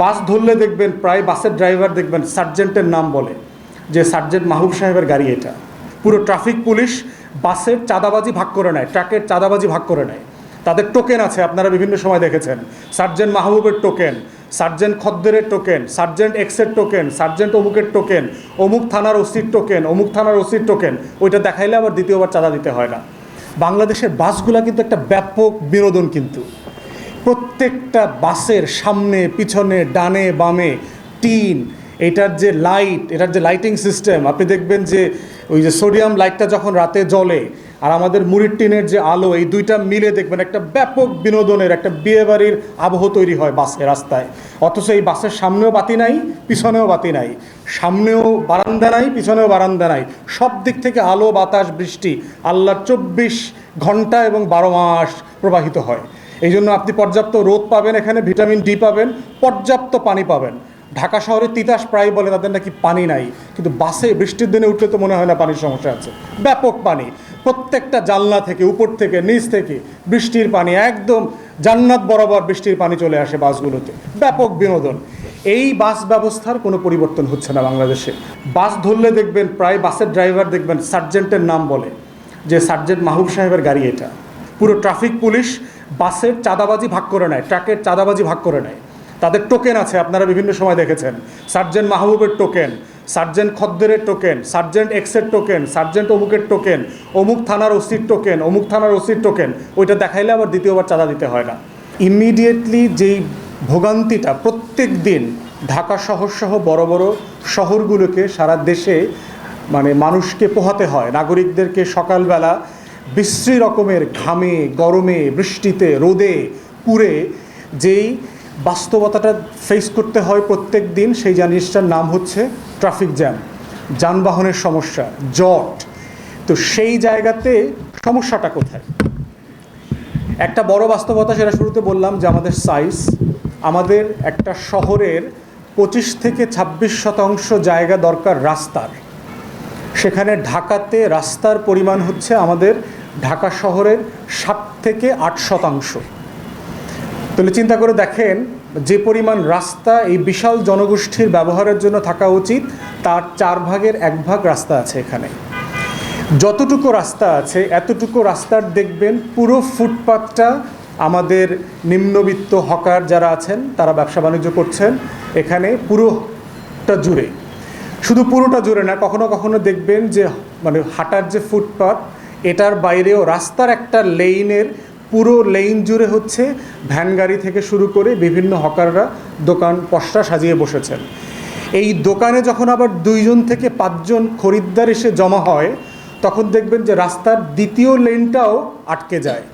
বাস ধরলে দেখবেন, প্রায় বাসের ড্রাইভার দেখবেন সার্জেন্টের নাম বলে, যে সার্জেন্ট মাহবুব সাহেবের গাড়ি এটা। পুরো ট্রাফিক পুলিশ বাসের চাঁদাবাজি ভাগ করে নেয় ট্রাকের চাঁদাবাজি ভাগ করে নেয়। তাদের টোকেন আছে, আপনারা বিভিন্ন সময় দেখেছেন। সার্জেন্ট মাহবুবের টোকেন সার্জেন্ট খদ্দেরের টোকেন সার্জেন্ট এক্সের টোকেন সার্জেন্ট অমুকের টোকেন অমুক থানার ওসির টোকেন অমুক থানার ওসির টোকেন ওইটা দেখাইলে আবার দ্বিতীয়বার চাঁদা দিতে হয় না। বাংলাদেশের বাসগুলা কিন্তু একটা ব্যাপক বিনোদন কিন্তু। প্রত্যেকটা বাসের সামনে, পিছনে, ডানে, বামে, টিন, এটার যে লাইট, এটার যে লাইটিং সিস্টেম, আপনি দেখবেন যে ওই যে সোডিয়াম লাইটটা যখন রাতে জ্বলে, আর আমাদের মুড়ির টিনের যে আলো, এই দুইটা মিলে দেখবেন একটা ব্যাপক বিনোদনের, একটা বিয়েবাড়ির আবহ তৈরি হয় বাসে, রাস্তায়। অথচ এই বাসের সামনেও বাতি নাই, পিছনেও বাতি নাই। সামনেও বারান্দা নাই, পিছনেও বারান্দা নাই। সব দিক থেকে আলো, বাতাস, বৃষ্টি, আল্লাহর চব্বিশ ঘণ্টা এবং বারো মাস প্রবাহিত হয়। এই জন্য আপনি পর্যাপ্ত রোদ পাবেন এখানে, ভিটামিন ডি পাবেন, পর্যাপ্ত পানি পাবেন। ঢাকা শহরে তিতাস প্রায় বলে তাদের নাকি পানি নাই, কিন্তু বাসে বৃষ্টির দিনে উঠলে তো মনে হয় না পানির সমস্যা আছে। ব্যাপক পানি, প্রত্যেকটা জানলা থেকে, উপর থেকে, নিচ থেকে বৃষ্টির পানি, একদম জান্নাত বরাবর বৃষ্টির পানি চলে আসে বাসগুলোতে। ব্যাপক বিনোদন। এই বাস ব্যবস্থার কোনো পরিবর্তন হচ্ছে না বাংলাদেশে। বাস ধরলে দেখবেন, প্রায় বাসের ড্রাইভার দেখবেন, সার্জেন্টের নাম বলে, যে সার্জেন্ট মাহবুব সাহেবের গাড়ি এটা। পুরো ট্রাফিক পুলিশ বাসের চাঁদাবাজি ভাগ করে নেয়, ট্রাকের চাঁদাবাজি ভাগ করে নেয়। তাদের টোকেন আছে, আপনারা বিভিন্ন সময় দেখেছেন। সার্জেন্ট মাহবুবের টোকেন সার্জেন্ট খদ্দেরের টোকেন সার্জেন্ট এক্সের টোকেন সার্জেন্ট অমুকের টোকেন অমুক থানার ওসির টোকেন অমুক থানার ওসির টোকেন ওইটা দেখাইলে আবার দ্বিতীয়বার চাঁদা দিতে হয় না। ইমিডিয়েটলি যেই ভোগান্তিটা প্রত্যেক দিন ঢাকা শহর সহ বড় বড় শহরগুলোকে সারা দেশে মানে মানুষকে পোহাতে হয়, নাগরিকদেরকে সকালবেলা বিশ্রী রকমের ঘামে, গরমে, বৃষ্টিতে, রোদে, পুড়ে যেই বাস্তবতাটা ফেস করতে হয় প্রত্যেক দিন, সেই জিনিসটার নাম হচ্ছে ট্রাফিক জ্যাম যানবাহনের সমস্যা, জট। তো সেই জায়গাতে সমস্যাটা কোথায়? একটা বড় বাস্তবতা সেটা শুরুতে বললাম যে আমাদের সাইজ আমাদের একটা শহরের পঁচিশ থেকে ছাব্বিশ শতাংশ জায়গা দরকার রাস্তার। সেখানে ঢাকাতে রাস্তার পরিমাণ হচ্ছে আমাদের ঢাকা শহরের সাত থেকে আট শতাংশ। তাহলে চিন্তা করে দেখেন, যে পরিমাণ রাস্তা এই বিশাল জনগোষ্ঠীর ব্যবহারের জন্য থাকা উচিত, তার চার ভাগের এক ভাগ রাস্তা আছে এখানে। যতটুকু রাস্তা আছে, এতটুকু রাস্তার দেখবেন পুরো ফুটপাথটা আমাদের নিম্নবিত্ত হকার যারা আছেন, তারা ব্যবসা বাণিজ্য করছেন, এখানে পুরোটা জুড়ে। শুধু পুরোটা জুড়ে না, কখনো কখনো দেখবেন যে মানে হাঁটার যে ফুটপাথ এটার বাইরেও রাস্তার একটা লেইনের পুরো লেইন জুড়ে হচ্ছে ভ্যান গাড়ি থেকে শুরু করে বিভিন্ন হকাররা দোকান পশরা সাজিয়ে বসেছেন। এই দোকানে যখন আবার দুইজন থেকে পাঁচজন খরিদ্দার এসে জমা হয়, তখন দেখবেন যে রাস্তার দ্বিতীয় লেনটাও আটকে যায়।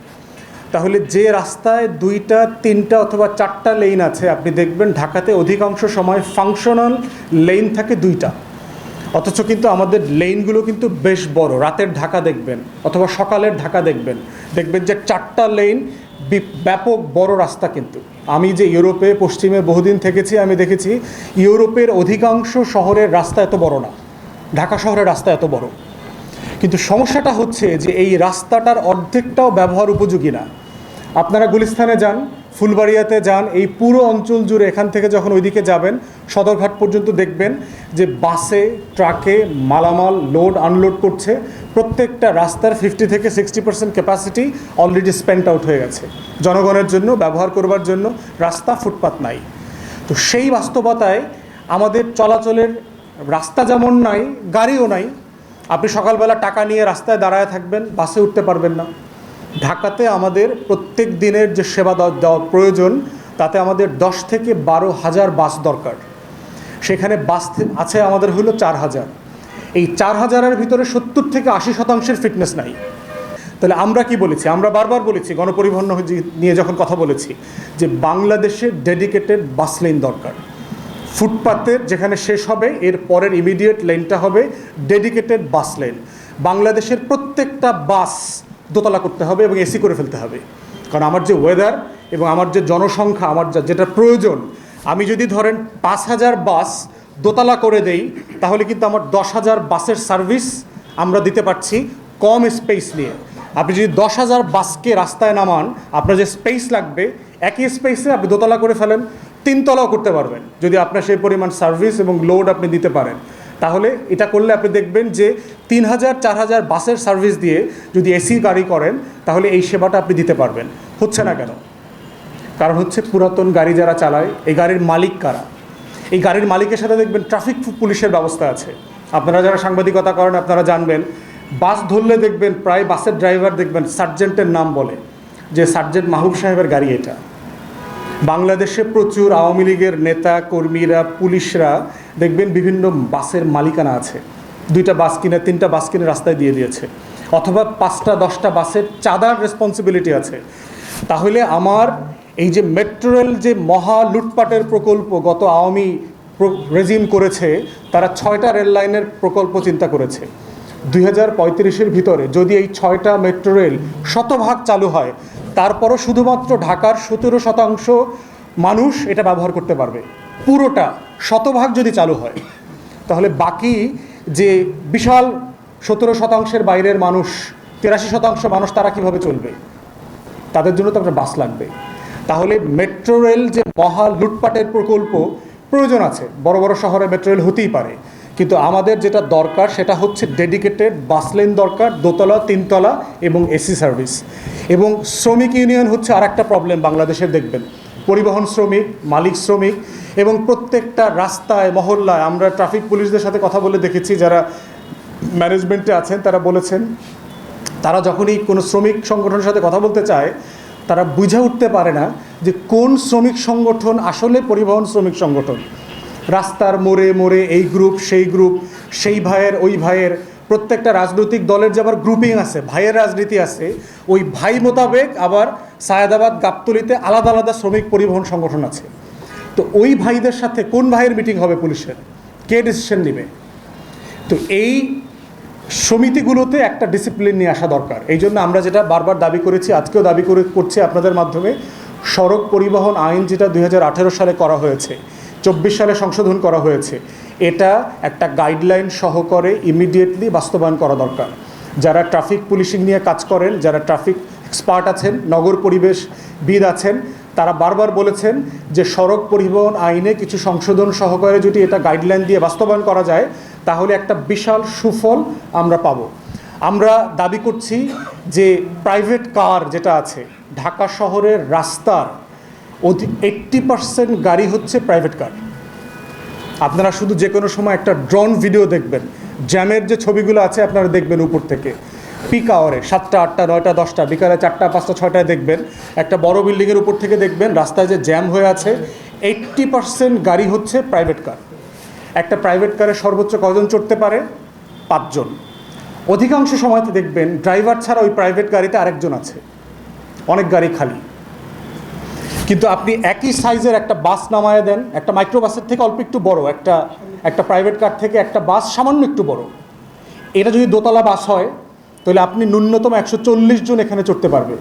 তাহলে যে রাস্তায় দুইটা, তিনটা অথবা চারটা লেন আছে, আপনি দেখবেন ঢাকাতে অধিকাংশ সময় ফাংশনাল লেন থাকে দুইটা। অথচ কিন্তু আমাদের লেনগুলো কিন্তু বেশ বড়। রাতের ঢাকা দেখবেন অথবা সকালের ঢাকা দেখবেন। দেখবেন যে চারটা লেন ব্যাপক বড় রাস্তা কিন্তু। আমি যে ইউরোপে, পশ্চিমে বহুদিন থেকেছি, আমি দেখেছি ইউরোপের অধিকাংশ শহরের রাস্তা এত বড় না। ঢাকা শহরের রাস্তা এত বড়। কিন্তু সমস্যাটা হচ্ছে যে এই রাস্তাটার অর্ধেকটাও ব্যবহার উপযোগী না। আপনারা গুলিস্তানে যান, ফুলবাড়িয়াতে যান, এই পুরো অঞ্চল জুড়ে এখান থেকে যখন ওইদিকে যাবেন, সদরঘাট পর্যন্ত দেখবেন যে বাসে, ট্রাকে মালামাল লোড, আনলোড করছে। প্রত্যেকটা রাস্তার ফিফটি থেকে sixty percent capacity already spend out হয়ে গেছে। জনগণের জন্য, ব্যবহার করবার জন্য রাস্তা ফুটপাত নাই। তো সেই বাস্তবতায় আমাদের চলাচলের রাস্তা যেমন নাই, গাড়িও নাই, আপনি সকালবেলা টাকা নিয়ে রাস্তায় দাঁড়ায় থাকবেন, বাসে উঠতে পারবেন না। ঢাকাতে আমাদের প্রত্যেক দিনের যে সেবা দেওয়া প্রয়োজন, তাতে আমাদের দশ থেকে বারো হাজার বাস দরকার। সেখানে বাস আছে আমাদের হলো চার হাজার। এই চার হাজারের ভিতরে সত্তর থেকে আশি শতাংশের ফিটনেস নাই। তাহলে আমরা কি বলেছি? আমরা বারবার বলেছি, গণপরিবহন নিয়ে যখন কথা বলেছি, যে বাংলাদেশে ডেডিকেটেড বাস লেন দরকার। ফুটপাতের যেখানে শেষ হবে, এর পরের ইমিডিয়েট লেনটা হবে ডেডিকেটেড বাস লেন বাংলাদেশের প্রত্যেকটা বাস দোতলা করতে হবে এবং এসি করে ফেলতে হবে। কারণ আমার যে ওয়েদার এবং আমার যে জনসংখ্যা, আমার যা- যেটা প্রয়োজন, আমি যদি ধরেন পাঁচ হাজার বাস দোতলা করে দেই, তাহলে কিন্তু আমার দশ হাজার বাসের সার্ভিস আমরা দিতে পারছি কম স্পেস নিয়ে। আপনি যদি দশ হাজার বাসকে রাস্তায় নামান, আপনার যে স্পেস লাগবে, একই স্পেসে আপনি দোতলা করে ফেলেন, তিনতলাও করতে পারবেন, যদি আপনার সেই পরিমাণ সার্ভিস এবং লোড আপনি দিতে পারেন। তাহলে এটা করলে আপনি দেখবেন যে তিন হাজার চার হাজার বাসের সার্ভিস দিয়ে যদি এসি গাড়ি করেন, তাহলে এই সেবাটা আপনি দিতে পারবেন। হচ্ছে না কেন? কারণ হচ্ছে পুরাতন গাড়ি যারা চালায়, এই গাড়ির মালিক কারা? এই গাড়ির মালিকের সাথে দেখবেন ট্রাফিক পুলিশের ব্যবস্থা আছে। আপনারা যারা সাংবাদিকতা করেন, আপনারা জানবেন, বাস ধরলে দেখবেন প্রায় বাসের ড্রাইভার দেখবেন সার্জেন্টের নাম বলে, যে সার্জেন্ট মাহবুব সাহেবের গাড়ি এটা। বাংলাদেশে প্রচুর আওয়ামী লীগের নেতা, কর্মীরা, পুলিশরা, দেখবেন বিভিন্ন বাসের মালিকানা আছে। দুইটা বাস কিনে, তিনটা বাস কিনে রাস্তায় দিয়ে দিয়েছে। অথবা পাঁচটা, দশটা বাসের চাঁদার রেসপন্সিবিলিটি আছে। তাহলে আমার এই যে মেট্রো রেল যে মহা লুটপাটের প্রকল্প গত আওয়ামী রেজিম করেছে, তারা ছয়টা রেল লাইনের প্রকল্প চিন্তা করেছে। দুই হাজার ভিতরে যদি এই ছয়টা মেট্রো রেল শতভাগ চালু হয় তারপরও শুধুমাত্র ঢাকার সতেরো শতাংশ মানুষ এটা ব্যবহার করতে পারবে। পুরোটা শতভাগ যদি চালু হয়, তাহলে বাকি যে বিশাল সতেরো শতাংশের বাইরের মানুষ, তিরাশি শতাংশ মানুষ তারা কীভাবে চলবে? তাদের জন্য তো আপনার বাস লাগবে। তাহলে মেট্রো রেল যে মহা লুটপাটের প্রকল্প, প্রয়োজন আছে। বড় বড় শহরে মেট্রো রেল হতেই পারে। কিন্তু আমাদের যেটা দরকার সেটা হচ্ছে ডেডিকেটেড বাস লেন দরকার, দোতলা, তিনতলা এবং এসি সার্ভিস এবং শ্রমিক ইউনিয়ন হচ্ছে আর একটা প্রবলেম বাংলাদেশের দেখবেন। পরিবহন শ্রমিক, মালিক শ্রমিক এবং প্রত্যেকটা রাস্তায়, মহল্লায় আমরা ট্রাফিক পুলিশদের সাথে কথা বলে দেখেছি, যারা ম্যানেজমেন্টে আছেন, তারা বলেছেন, তারা যখনই কোনো শ্রমিক সংগঠনের সাথে কথা বলতে চায়, তারা বুঝে উঠতে পারে না যে কোন শ্রমিক সংগঠন আসলে পরিবহন শ্রমিক সংগঠন। রাস্তার মোড়ে মোড়ে এই গ্রুপ সেই গ্রুপ সেই ভাইয়ের, ওই ভাইয়ের প্রত্যেকটা রাজনৈতিক দলের যে আবার গ্রুপিং আছে, ভাইয়ের রাজনীতি আছে, ওই ভাই মোতাবেক আবার সায়দাবাদ, গাবতলিতে আলাদা আলাদা শ্রমিক পরিবহন সংগঠন আছে। তো ওই ভাইদের সাথে কোন ভাইয়ের মিটিং হবে পুলিশের? কে ডিসিশন নেবে? তো এই সমিতিগুলোতে একটা ডিসিপ্লিন নিয়ে আসা দরকার। এই জন্য আমরা যেটা বারবার দাবি করেছি, আজকেও দাবি করে করছি আপনাদের মাধ্যমে, সড়ক পরিবহন আইন যেটা দুই হাজার আঠারো সালে করা হয়েছে চব্বিশ সালে সংশোধন করা হয়েছে। এটা একটা গাইডলাইন সহকারে ইমিডিয়েটলি বাস্তবায়ন করা দরকার। যারা ট্রাফিক পুলিশিং নিয়ে কাজ করেন, যারা ট্রাফিক এক্সপার্ট আছেন, নগর পরিবেশ বিদ আছেন, তারা বারবার বলেছেন যে সড়ক পরিবহন আইনে কিছু সংশোধন সহকারে যদি এটা গাইডলাইন দিয়ে বাস্তবায়ন করা যায়, তাহলে একটা বিশাল সুফল আমরা পাব। আমরা দাবি করছি যে প্রাইভেট কার যেটা আছে, ঢাকা শহরের রাস্তার অধি এইট্টি পার্সেন্ট গাড়ি হচ্ছে প্রাইভেট কার আপনারা শুধু যে কোনো সময় একটা ড্রোন ভিডিও দেখবেন। জ্যামের যে ছবিগুলো আছে আপনারা দেখবেন উপর থেকে। পিক আওয়ারে সাতটা, আটটা, নয়টা, দশটা, বিকালে চারটা, পাঁচটা, ছয়টায় দেখবেন। একটা বড় বিল্ডিংয়ের উপর থেকে দেখবেন, রাস্তায় যে জ্যাম হয়ে আছে এইট্টি পার্সেন্ট গাড়ি হচ্ছে প্রাইভেট কার একটা প্রাইভেট কারে সর্বোচ্চ কজন চড়তে পারে? পাঁচজন। অধিকাংশ সময়তে দেখবেন ড্রাইভার ছাড়া ওই প্রাইভেট গাড়িতে আরেকজন আছে। অনেক গাড়ি খালি। কিন্তু আপনি একই সাইজের একটা বাস নামায় দেন, একটা মাইক্রো বাসের থেকে অল্প একটু বড়, একটা একটা প্রাইভেট কার থেকে একটা বাস সামান্য একটু বড়। এটা যদি দোতলা বাস হয়, তাহলে আপনি ন্যূনতম একশো চল্লিশ জন এখানে চড়তে পারবে।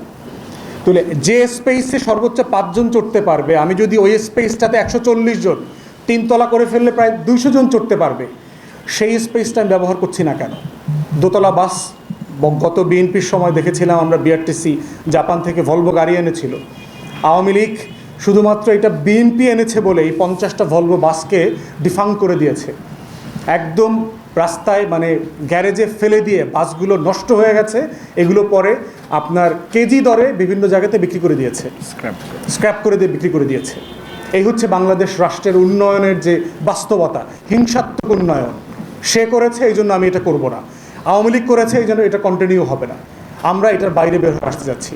তাহলে যে স্পেসে সর্বোচ্চ পাঁচজন চড়তে পারবে, আমি যদি ওই স্পেসটাতে একশো চল্লিশ জন, তিনতলা করে ফেললে প্রায় দুইশো জন চড়তে পারবে। সেই স্পেসটা আমি ব্যবহার করছি না কেন? দোতলা বাস গত বিএনপির সময় দেখেছিলাম আমরা বিআরটিসি জাপান থেকে ভলভো গাড়ি এনেছিল। আওয়ামী লীগ শুধুমাত্র এটা বিএনপি এনেছে বলে এই পঞ্চাশটা ভলভো বাসকে ডিফাং করে দিয়েছে। একদম রাস্তায় মানে গ্যারেজে ফেলে দিয়ে বাসগুলো নষ্ট হয়ে গেছে এগুলো পরে আপনার কেজি দরে বিভিন্ন জায়গাতে বিক্রি করে দিয়েছে। স্ক্র্যাপ স্ক্র্যাপ করে দিয়ে বিক্রি করে দিয়েছে। এই হচ্ছে বাংলাদেশ রাষ্ট্রের উন্নয়নের যে বাস্তবতা হিংসাত্মক উন্নয়ন। সে করেছে এই জন্য আমি এটা করব না। আওয়ামী লীগ করেছে এই জন্য এটা কন্টিনিউ হবে না। আমরা এটার বাইরে বের হয়ে আসতে যাচ্ছি।